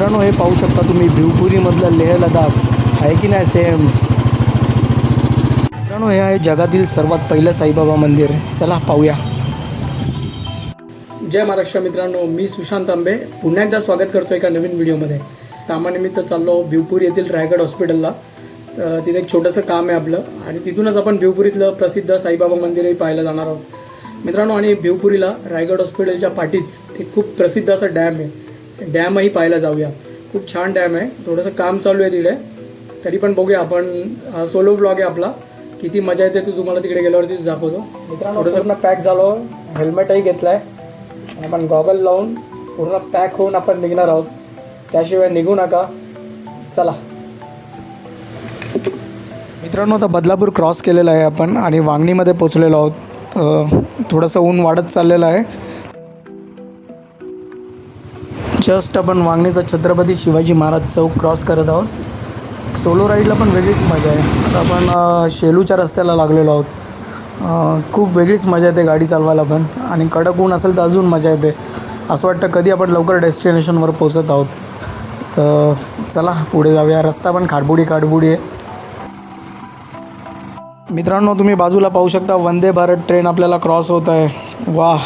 मित्रांनो हे पाहू शकता तुम्ही भिवपुरीमधलं लेह लडाख. आहे की नाही सेम मित्रांनो हे आहे जगातील सर्वात पहिलं साईबाबा मंदिर. चला पाहूया. जय महाराष्ट्र मित्रांनो मी सुशांत आंबे. पुन्हा एकदा स्वागत करतो एका नवीन व्हिडिओमध्ये. कामानिमित्त चाललो भिवपूर येथील रायगड हॉस्पिटलला. तिथे एक छोटंसं काम आहे आपलं. आणि तिथूनच आपण भिवपुरीतलं प्रसिद्ध साईबाबा मंदिरही पाहायला जाणार आहोत. मित्रांनो आणि भिवपुरीला रायगड हॉस्पिटलच्या पाठीच एक खूप प्रसिद्ध असं डॅम आहे. डॅमही पाहायला जाऊया. खूप छान डॅम आहे. थोडंसं काम चालू आहे तिकडे. तरी पण बघूया आपण सोलो ब्लॉग आहे आपला. किती मजा येते ते तुम्हाला तिकडे गेल्यावरतीच दाखवतो. मित्रांनो थोडंसं पॅक झालो. हेल्मेटही घेतलं आहे आपण गॉगल लावून पूर्ण पॅक होऊन आपण निघणार आहोत. त्याशिवाय निघू नका. चला. मित्रांनो आता बदलापूर क्रॉस केलेला आहे आपण आणि वांगणीमध्ये पोचलेलो आहोत. थोडंसं ऊन वाढत चाललेलं आहे. जस्ट आपण वांगणीचा छत्रपती शिवाजी महाराज चौक क्रॉस करत आहोत. सोलो राईडला पण वेगळीच मजा आहे. आता आपण शेलूच्या रस्त्याला लागलेलो आहोत. खूप वेगळीच मजा येते गाडी चालवायला पण. आणि कडक ऊन असेल तर अजून मजा येते. असं वाटतं कधी आपण लवकर डेस्टिनेशनवर पोचत आहोत. तर चला पुढे जाऊया. रस्ता पण खाडबुडी खाडबुडी आहे. मित्रांनो तुम्ही बाजूला पाहू शकता वंदे भारत ट्रेन आपल्याला क्रॉस होत आहे. वा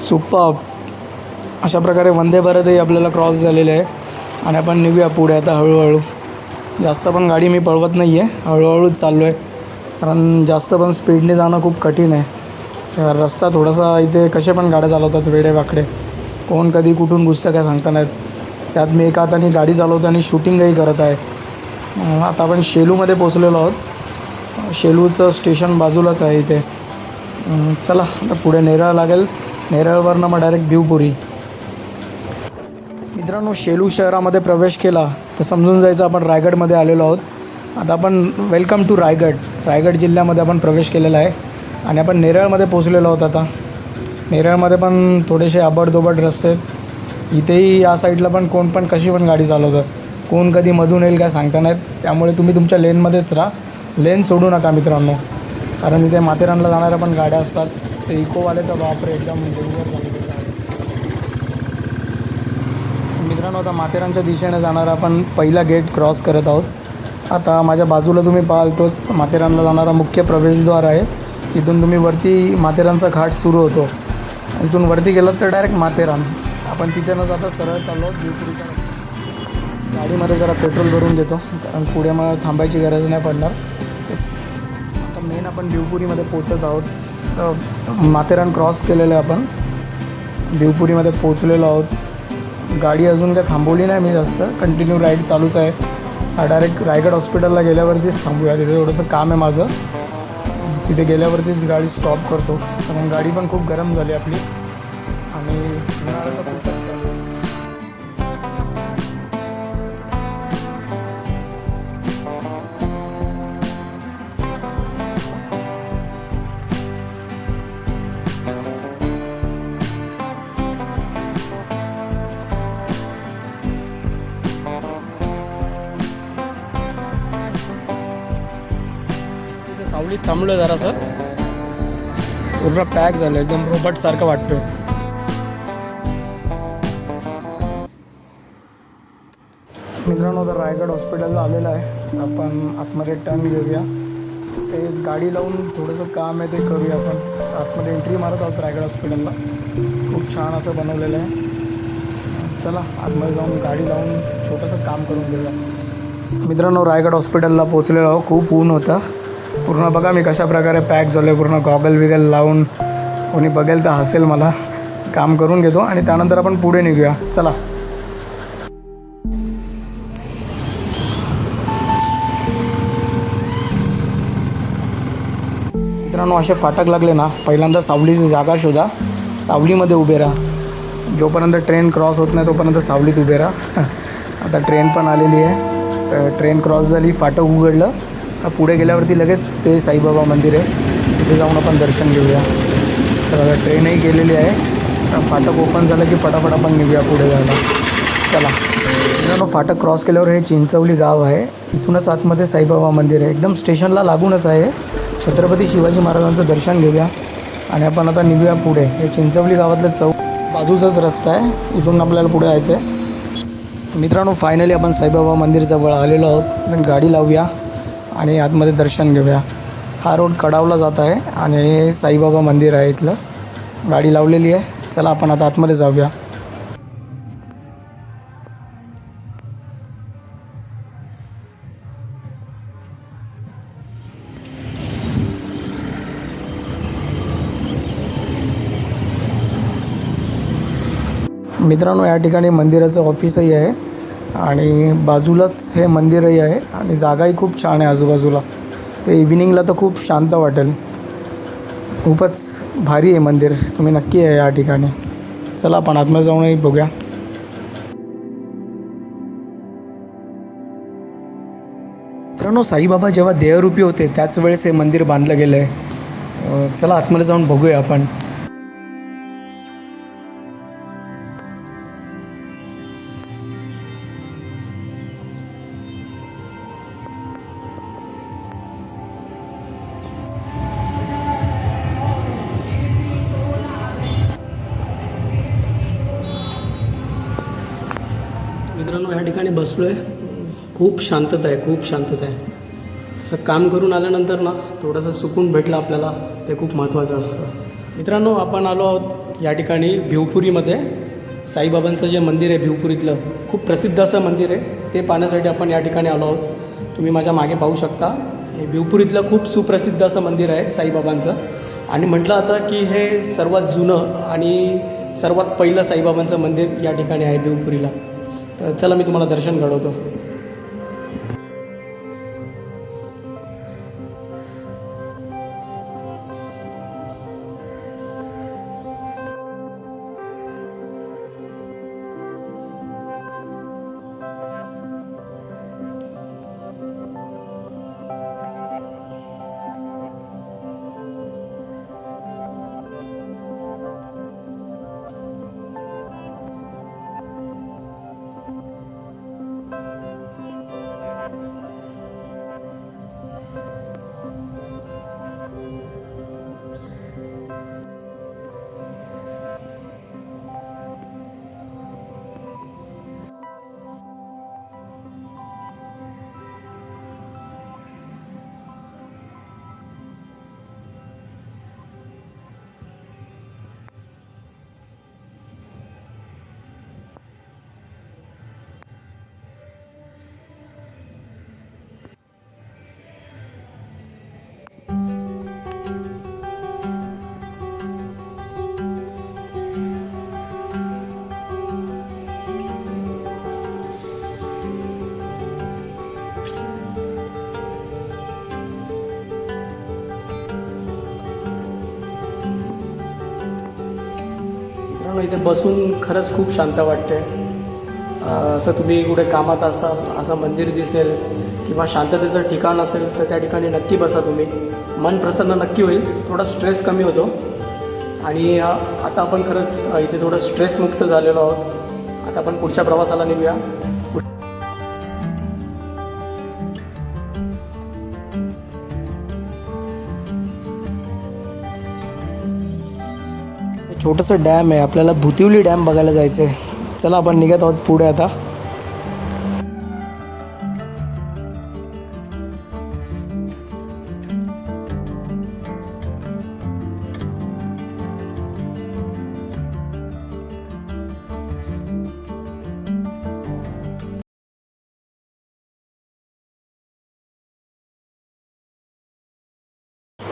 सुपर अशा प्रकारे वंदे भारतही आपल्याला क्रॉस झालेले आहे. आणि आपण निघूया पुढे आता हळूहळू. जास्त पण गाडी मी पळवत नाही आहे हळूहळूच चाललो आहे कारण जास्त पण स्पीडने जाणं खूप कठीण आहे. रस्ता थोडासा इथे कसे पण गाड्या चालवतात वेडे वाकडे. कोण कधी कुठून घुसतं काय सांगता नाहीत. त्यात मी एका हाताने गाडी चालवतो आणि शूटिंगही करत आहे. आता आपण शेलूमध्ये पोचलेलो आहोत. शेलूचं स्टेशन बाजूलाच आहे इथे. चला आता पुढे नेरळ लागेल. नेरळवरनं मग डायरेक्ट भिवपुरी मित्रांनो शेलू शहरामध्ये प्रवेश केला तर समजून जायचं आपण रायगडमध्ये आलेलो आहोत. आता आपण वेलकम टू रायगड. रायगड जिल्ह्यामध्ये आपण प्रवेश केलेला आहे. आणि आपण नेरळमध्ये पोचलेलो आहोत आता. नेरळमध्ये पण थोडेसे आबडदोबड रस्ते आहेत. इथेही या साईडला पण कोण पण कशी पण गाडी चालवतं. कोण कधी मधून येईल काय सांगता नाहीत. त्यामुळे तुम्ही तुमच्या लेनमध्येच राहा. लेन सोडू नका मित्रांनो. कारण इथे माथेरानला जाणाऱ्या पण गाड्या असतात. ते इकोवाले तर बापरे एकदम डेंजर झाले मित्रांनो आता माथेरानच्या दिशेने जाणारा आपण पहिला गेट क्रॉस करत आहोत. आता माझ्या बाजूला तुम्ही पाहाल तोच माथेरानला जाणारा मुख्य प्रवेशद्वार आहे. इथून तुम्ही वरती माथेरानचा घाट सुरू होतो. इथून वरती गेलात तर डायरेक्ट माथेरान आपण तिथे न जाता सरळ चाललो आहोत गाडीमध्ये जरा पेट्रोल भरून देतो कारण पुढे मग थांबायची गरज नाही पडणार. आता मेन आपण देवपुरीमध्ये पोचत आहोत. तर माथेरान क्रॉस केलेलं आहे आपण. देवपुरीमध्ये पोचलेलो आहोत. गाडी अजून काय थांबवली नाही मी जास्त. कंटिन्यू राईड चालूच आहे. डायरेक्ट रायगड हॉस्पिटलला गेल्यावरतीच थांबूया. तिथे थोडंसं काम आहे माझं. तिथे गेल्यावरतीच गाडी स्टॉप करतो. कारण गाडी पण खूप गरम झाली आपली. आणि थांबलो जरासं. पूर्ण पॅक झालं एकदम रोबोटसारखं वाटतोय. मित्रांनो तर रायगड हॉस्पिटलला आलेलं आहे. आपण आतमध्ये टर्न घेऊया. ते गाडी लावून थोडंसं काम आहे ते करूया आपण. आतमध्ये एंट्री मारत आहोत रायगड हॉस्पिटलला खूप छान असं बनवलेलं आहे. चला आतमध्ये जाऊन गाडी लावून छोटंसं काम करून घेऊया. मित्रांनो रायगड हॉस्पिटलला पोचलेलो आहो खूप ऊन होतं. पूर्ण बघा मी कशा प्रकारे पॅक झालो आहे पूर्ण गॉगल विगल लावून कोणी बघेल तर हसेल मला. काम करून घेतो आणि त्यानंतर आपण पुढे निघूया. चला. मित्रांनो असे फाटक लागले ना पहिल्यांदा सावलीची जागा शोधा. सावलीमध्ये उभे राहा. जोपर्यंत ट्रेन क्रॉस होत नाही तोपर्यंत सावलीत उभे राहा. आता ट्रेन पण आलेली आहे. तर ट्रेन क्रॉस झाली फाटक उघडलं. का पुढे गेल्यावरती लगेच ते साईबाबा मंदिर आहे. तिथे जाऊन आपण दर्शन घेऊया. चला आता ट्रेनही गेलेली आहे. फाटक ओपन झालं की फटाफट आपण निघूया पुढे जायला. चला. मित्रांनो फाटक क्रॉस केल्यावर हे चिंचवली गाव आहे. इथूनच आतमध्ये साईबाबा मंदिर आहे. एकदम स्टेशनला लागूनच आहे. छत्रपती शिवाजी महाराजांचं दर्शन घेऊया. आणि आपण आता निघूया पुढे. हे चिंचवली गावातलं चौक बाजूचाच रस्ता आहे. इथून आपल्याला पुढे यायचं आहे मित्रांनो फायनली आपण साईबाबा मंदिरजवळ आलेलो आहोत. गाडी लावूया. आणि आतमध्ये दर्शन घेऊया. हा रोड कडावला जात आहे आणि हे साईबाबा मंदिर आहे इथलं. गाडी लावलेली आहे. चला आपण आता आतमध्ये जाऊया. मित्रांनो या ठिकाणी मंदिराचं ऑफिसही आहे. आणि बाजूलाच हे मंदिरही आहे आणि जागाही खूप छान आहे आजूबाजूला. ते इव्हिनिंगला तर खूप शांत वाटेल. खूपच भारी आहे मंदिर. तुम्ही नक्की आहे या ठिकाणी. चला आपण आतमध्ये जाऊनही बघूया. मित्रांनो साईबाबा जेव्हा देहरूपी होते त्याच वेळेस हे मंदिर बांधलं गेलं आहे चला आतमध्ये जाऊन बघूया आपण. बसलो आहे खूप शांतता आहे खूप शांतता आहे. असं काम करून आल्यानंतर ना थोडंसं सुकून भेटलं आपल्याला ते खूप महत्त्वाचं असतं. मित्रांनो आपण आलो आहोत या ठिकाणी भिवपुरीमध्ये. साईबाबांचं जे मंदिर आहे भिवपुरीतलं खूप प्रसिद्ध असं मंदिर आहे. ते पाहण्यासाठी आपण या ठिकाणी आलो आहोत. तुम्ही माझ्या मागे पाहू शकता. हे भिवपुरीतलं खूप सुप्रसिद्ध असं मंदिर आहे साईबाबांचं. आणि म्हटलं आता की हे सर्वात जुनं आणि सर्वात पहिलं साईबाबांचं मंदिर या ठिकाणी आहे भिवपुरीला. तर चला मी तुम्हाला दर्शन घडवतो. मित्रांनो इथे बसून खरंच खूप शांत वाटते असं तुम्ही कुठे कामात असाल असं मंदिर दिसेल किंवा शांततेचं ठिकाण असेल तर त्या ठिकाणी नक्की बसा तुम्ही. मन प्रसन्न नक्की होईल. थोडा स्ट्रेस कमी होतो. आणि आता आपण खरंच इथे थोडं स्ट्रेसमुक्त झालेलो आहोत. आता आपण पुढच्या प्रवासाला निघूया. छोटंसं डॅम आहे. आपल्याला भुतिवली डॅम बघायला जायचं आहे चला आपण निघत आहोत पुढे आता.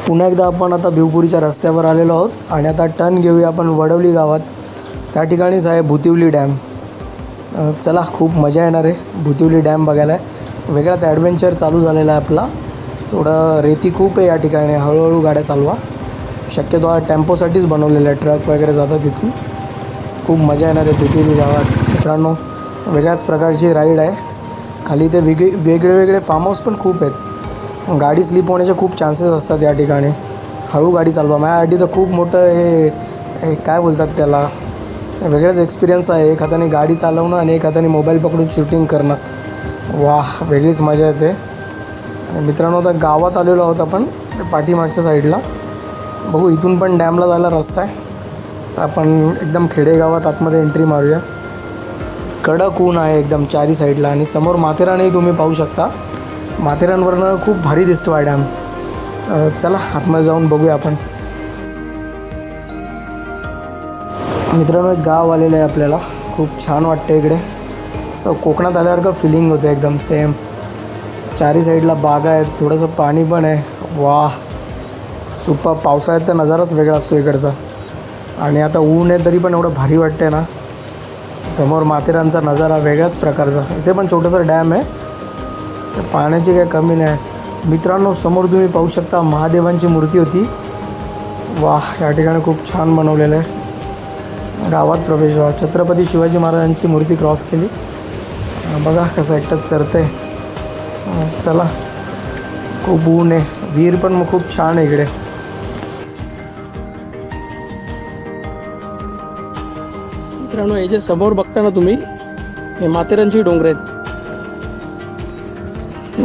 पुन्हा एकदा आपण आता भिवपुरीच्या रस्त्यावर आलेलो आहोत आणि आता टर्न घेऊया आपण वडवली गावात. त्या ठिकाणीच आहे भुतिवली डॅम. चला खूप मजा येणार आहे भुतिवली डॅम बघायला. वेगळाच ॲडव्हेंचर चालू झालेला आहे आपला. थोडं रेती खूप आहे या ठिकाणी हळूहळू गाड्या चालवा. शक्यतो हा टेम्पोसाठीच बनवलेला आहे ट्रक वगैरे जातात तिथून खूप मजा येणार आहे भुतिवली गावात. मित्रांनो वेगळ्याच प्रकारची राईड आहे. खाली ते वेगळे वेगळे वेगळे फार्म हाऊस पण खूप आहेत. गाडी स्लिप होण्याचे खूप चान्सेस असतात या ठिकाणी. हळू गाडी चालवा. माझ्यासाठी तर खूप मोठं हे हे काय बोलतात त्याला? वेगळाच एक्सपिरियन्स आहे. एक हाताने गाडी चालवणं आणि एक हाताने मोबाईल पकडून शूटिंग करणं. वा वेगळीच मजा येते. मित्रांनो आता गावात आलेलो आहोत आपण पाठीमागच्या साईडला बघू इथून पण डॅमला जायला रस्ता आहे. तर आपण एकदम खेडेगावात आतमध्ये एंट्री मारूया. कडक ऊन आहे एकदम चारी साईडला आणि समोर माथेरानही तुम्ही पाहू शकता. माथेरानवरनं खूप भारी दिसतो आहे डॅम. चला आतमध्ये जाऊन बघूया आपण. मित्रांनो एक गाव आलेलं आहे आपल्याला. खूप छान वाटतं इकडे. असं कोकणात आल्यासारखं फिलिंग होतं एकदम सेम चारी साईडला बागा आहेत थोडंसं पाणी पण आहे. वा सुप्पा पावसाळ्यात तर नजाराच वेगळा असतो इकडचा. आणि आता ऊन आहे तरी पण एवढं भारी वाटते ना. समोर माथेरानचा नजारा वेगळ्याच प्रकारचा. इथे पण छोटंसं डॅम आहे. तर पाण्याची काही कमी नाही. मित्रांनो समोर तुम्ही पाहू शकता महादेवांची मूर्ती होती. वा या ठिकाणी खूप छान बनवलेलं आहे. गावात प्रवेश व्हा. छत्रपती शिवाजी महाराजांची मूर्ती क्रॉस केली. बघा कसं एकटंच चरतं आहे चला. खूप ऊन आहे. विहीर पण मग खूप छान आहे इकडे. मित्रांनो हे जे समोर बघता ना तुम्ही हे माथेरानची डोंगर आहेत.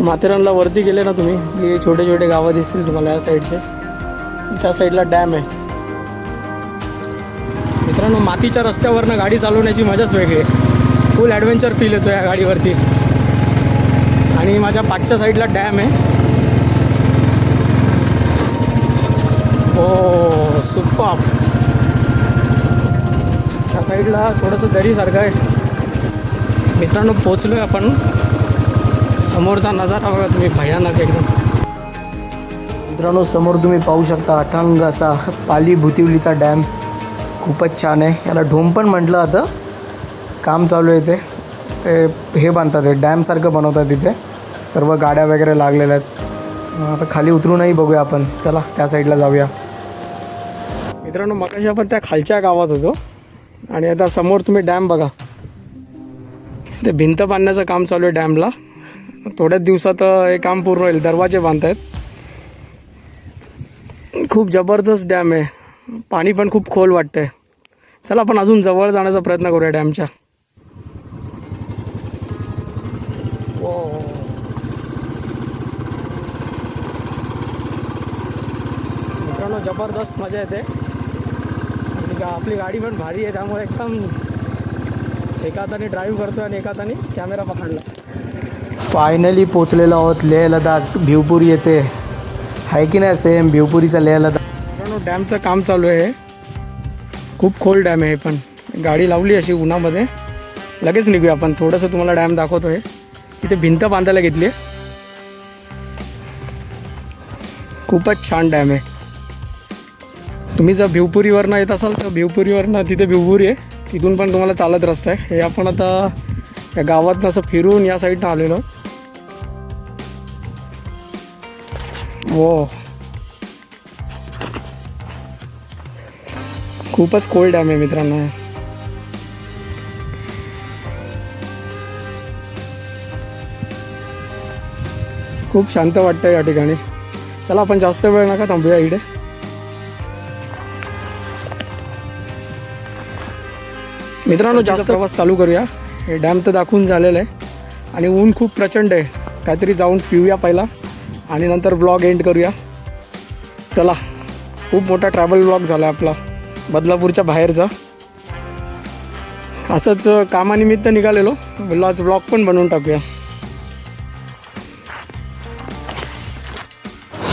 माथेरानला वरती गेले ना तुम्ही हे छोटे छोटे गावं दिसतील तुम्हाला या साईडचे. त्या साईडला डॅम आहे. मित्रांनो मातीच्या रस्त्यावरनं गाडी चालवण्याची मजाच वेगळी आहे. फुल ॲडव्हेंचर फील येतो या गाडीवरती. आणि माझ्या पाठच्या साईडला डॅम आहे. हो सुप्पा त्या साईडला थोडंसं दरीसारखं आहे. मित्रांनो पोचलो आहे आपण. समोरचा नजारा बघा तुम्ही भयानक एकदम. मित्रांनो समोर तुम्ही पाहू शकता अथांग असा पाली भुतिवलीचा डॅम. खूपच छान आहे. याला ढोम पण म्हटलं आता काम चालू आहे ते ते हे बांधतात हे डॅमसारखं बनवतात तिथे सर्व गाड्या वगैरे लागलेल्या आहेत. आता खाली उतरूनही बघूया आपण. चला त्या साईडला जाऊया. मित्रांनो मगाशी आपण त्या खालच्या गावात होतो. आणि आता समोर तुम्ही डॅम बघा. ते भिंत बांधण्याचं काम चालू आहे डॅमला. थोड्याच दिवसात हे काम पूर्ण होईल. दरवाजे बांधतायत. खूप जबरदस्त डॅम आहे. पाणी पण खूप खोल वाटतंय. चला आपण अजून जवळ जाण्याचा प्रयत्न करूया डॅमच्या. मित्रांनो जबरदस्त मजा येते. आणि गा आपली गाडी पण भारी आहे त्यामुळे एकदम एका हाताने ड्राईव्ह करतो आणि एका हाताने कॅमेरा पकडला. फायनली पोचलेलो आहोत. लेह लडाख भिवपुरी येते आहे की नाही सेम. भिवपुरीचा लेह लडाख डॅमचं काम चालू आहे. खूप खोल डॅम आहे पण. गाडी लावली अशी उन्हामध्ये. लगेच निघूया आपण. थोडंसं तुम्हाला डॅम दाखवतो आहे इथे भिंत बांधायला घेतली आहे. खूपच छान डॅम आहे. तुम्ही जर भिवपुरीवरनं येत असाल तर भिवपुरीवरनं तिथे भिवपुरी आहे. तिथून पण तुम्हाला चालत रस्ता आहे. हे आपण आता या गावातनं असं फिरून या साईडनं आलेलो वो खूपच कोल्ड डॅम आहे मित्रांनो. हे. खूप शांत वाटतं या ठिकाणी. चला आपण जास्त वेळ नका थांबूया इकडे. मित्रांनो जास्त प्रवास चालू करूया. हे डॅम तर दाखवून झालेलं आहे. आणि ऊन खूप प्रचंड आहे. काहीतरी जाऊन पिऊया पहिला. आणि नंतर ब्लॉग एंड करूया. चला खूप मोठा ट्रॅव्हल ब्लॉग झाला आपला. बदलापूरच्या बाहेरचा. असंच कामानिमित्त निघालेलो. बोललो आज ब्लॉग पण बनवून टाकूया.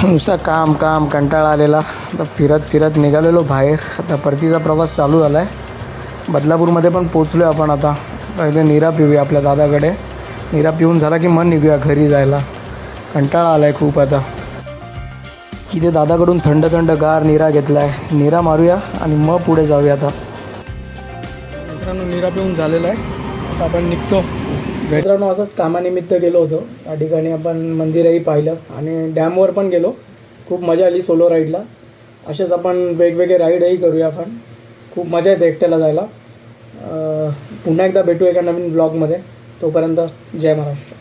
नुसता काम काम कंटाळा आलेला. आता फिरत फिरत निघालेलो बाहेर. आता परतीचा प्रवास चालू झाला आहे बदलापूरमध्ये पण पोचलो आहे आपण आता. पहिले निरा पिऊया आपल्या दादाकडे. निरा पिऊन झाला की मन निघूया घरी जायला. कंटाळा आला आहे खूप आता. इथे दादाकडून थंड थंड गार निरा घेतला आहे निरा मारूया आणि मग पुढे जाऊया आता. मित्रांनो निरा पिऊन झालेला आहे. आता आपण निघतो. मित्रांनो असंच कामानिमित्त गेलो होतो. त्या ठिकाणी आपण मंदिरही पाहिलं आणि डॅमवर पण गेलो. खूप मजा आली सोलो राईडला असेच आपण वेगवेगळे राईडही करूया आपण. खूप मजा येते एकट्याला जायला. पुन्हा एकदा भेटू एका नवीन ब्लॉगमध्ये तोपर्यंत जय महाराष्ट्र.